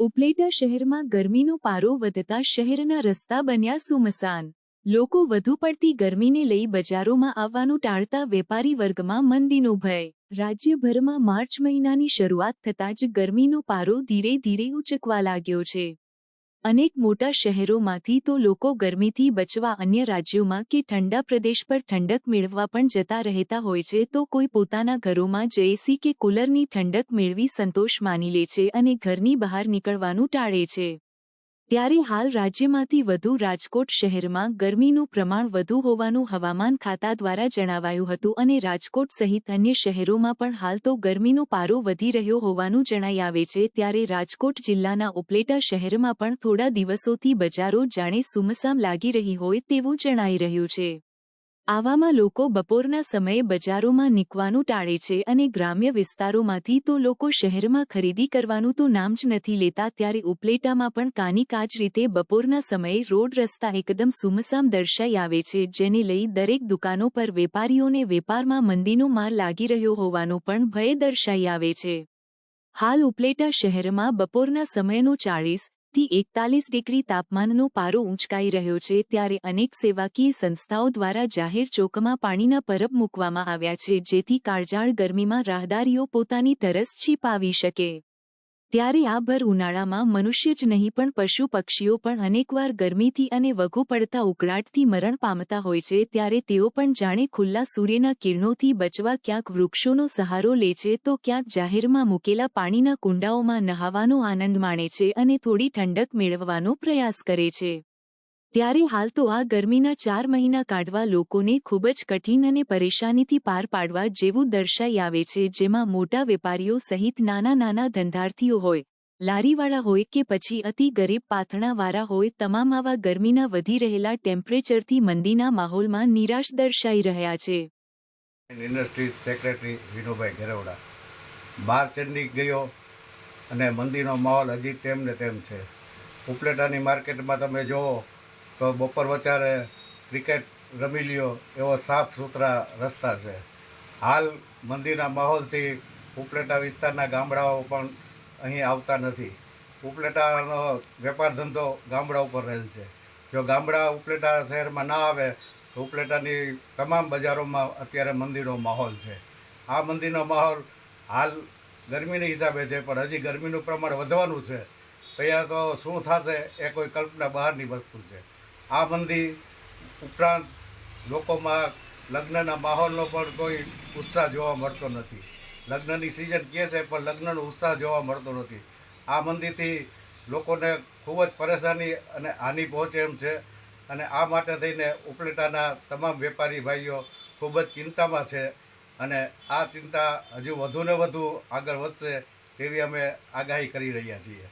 ઉપલેટા શહેરમાં ગરમીનો પારો વધતા શહેરના રસ્તા બન્યા સુમસાન. લોકો વધુ પડતી ગરમીને લઈ બજારોમાં આવવાનું ટાળતા વેપારી વર્ગમાં મંદીનો ભય. રાજ્યભરમાં માર્ચ મહિનાની શરૂઆત થતાં જ ગરમીનો પારો ધીરે ધીરે ઉચકવા લાગ્યો છે. અનેક મોટા શહેરોમાંથી તો લોકો ગરમીથી બચવા અન્ય રાજ્યોમાં કે ઠંડા પ્રદેશ પર ઠંડક મેળવવા પણ જતા રહેતા હોય છે, તો કોઈ પોતાના ઘરોમાં જ એસી કે કુલરની ઠંડક મેળવી સંતોષ માની લે છે અને ઘરની બહાર નીકળવાનું ટાળે છે. ત્યારે હાલ રાજ્યમાંથી વધુ રાજકોટ શહેરમાં ગરમીનું પ્રમાણ વધુ હોવાનું હવામાન ખાતા દ્વારા જણાવાયું હતું અને રાજકોટ સહિત અન્ય શહેરોમાં પણ હાલ તો ગરમીનો પારો વધી રહ્યો હોવાનું જણાઈ આવે છે. ત્યારે રાજકોટ જિલ્લાના ઉપલેટા શહેરમાં પણ થોડા દિવસોથી બજારો જાણે સુમસામ લાગી રહી હોય તેવું જણાઈ રહ્યું છે. આવામાં લોકો બપોરના સમયે બજારોમાં નીકવાનું ટાળે છે અને ગ્રામ્ય વિસ્તારોમાંથી તો લોકો શહેરમાં ખરીદી કરવાનું તો નામ જ નથી લેતા ત્યારે ઉપલેટામાં પણ કાનીકાજ રીતે બપોરના સમયે રોડ રસ્તા એકદમ સુમસામ દર્શાઈ આવે છે, જેને લઈ દરેક દુકાનો પર વેપારીઓને વેપારમાં મંદીનો માર લાગી રહ્યો હોવાનો પણ ભય દર્શાઈ આવે છે. હાલ ઉપલેટા શહેરમાં બપોરના સમયનો ચાળીસ થી એકતાલીસ ડિગ્રી તાપમાનનો પારો ઊંચકાઈ રહ્યો છે ત્યારે અનેક સેવાકીય સંસ્થાઓ દ્વારા જાહેર ચોકમાં પાણીના પરબ મૂકવામાં આવ્યા છે જેથી કાળજાળ ગરમીમાં રાહદારીઓ પોતાની તરસ છીપાવી શકે. ત્યારે આ ભર ઉનાળામાં મનુષ્ય જ નહીં પણ પશુ પક્ષીઓ પણ અનેકવાર ગરમીથી અને વઘુ પડતા ઉકળાટથી મરણ પામતા હોય છે. ત્યારે તેઓ પણ જાણે ખુલ્લા સૂર્યના કિરણોથી બચવા ક્યાંક વૃક્ષોનો સહારો લે છે તો ક્યાંક જાહેરમાં મૂકેલા પાણીના કુંડાઓમાં નહાવાનો આનંદ માણે છે અને થોડી ઠંડક મેળવવાનો પ્રયાસ કરે છે. ત્યારે હાલ તો આ ગરમીના ચાર મહિના કાઢવા લોકોને ખૂબ જ કઠિન અને પરેશાનીથી પાર પાડવા જેવું દર્શાઈ આવે છે, જેમાં મોટા વેપારીઓ સહિત નાના નાના ધંધાર્થીઓ હોય, લારીવાળા હોય કે પછી અતિ ગરીબ પાથણાવાળા હોય, તમામ આવા ગરમીના વધી રહેલા ટેમ્પરેચરથી મંદીના માહોલમાં નિરાશ દર્શાઈ રહ્યા છે. ઇન્ડસ્ટ્રી સેક્રેટરી વિનુભાઈ ઘેરવડા, બાર ચંડી ગયો અને મંદીનો માહોલ હજી તેમ ને તેમ છે. ઉપલેટાની માર્કેટમાં તમે જુઓ તો બપોર વચારે ક્રિકેટ રમી લ્યો એવો સાફ સુથરા રસ્તા છે. હાલ મંદિરના માહોલથી ઉપલેટા વિસ્તારના ગામડાઓ પણ અહીં આવતા નથી. ઉપલેટાનો વેપાર ધંધો ગામડા ઉપર રહેલ છે. જો ગામડા ઉપલેટા શહેરમાં ના આવે, તો ઉપલેટાની તમામ બજારોમાં અત્યારે મંદિરનો માહોલ છે. આ મંદિરનો માહોલ હાલ ગરમીના હિસાબે છે, પણ હજી ગરમીનું પ્રમાણ વધવાનું છે. તૈયાર તો શું થશે એ કોઈ કલ્પના બહારની વસ્તુ છે. આ મંદિર ઉપરાંત લોકોમાં લગ્નના માહોલનો પણ કોઈ ઉત્સાહ જોવા મળતો નથી. લગ્નની સિઝન કહે છે, પણ લગ્નનો ઉત્સાહ જોવા મળતો નથી. આ મંદીથી લોકોને ખૂબ જ પરેશાની અને હાનિ પહોંચે એમ છે અને આ માટે થઈને ઉપલેટાના તમામ વેપારી ભાઈઓ ખૂબ જ ચિંતામાં છે અને આ ચિંતા હજુ વધુને વધુ આગળ વધશે તેવી અમે આગાહી કરી રહ્યા છીએ.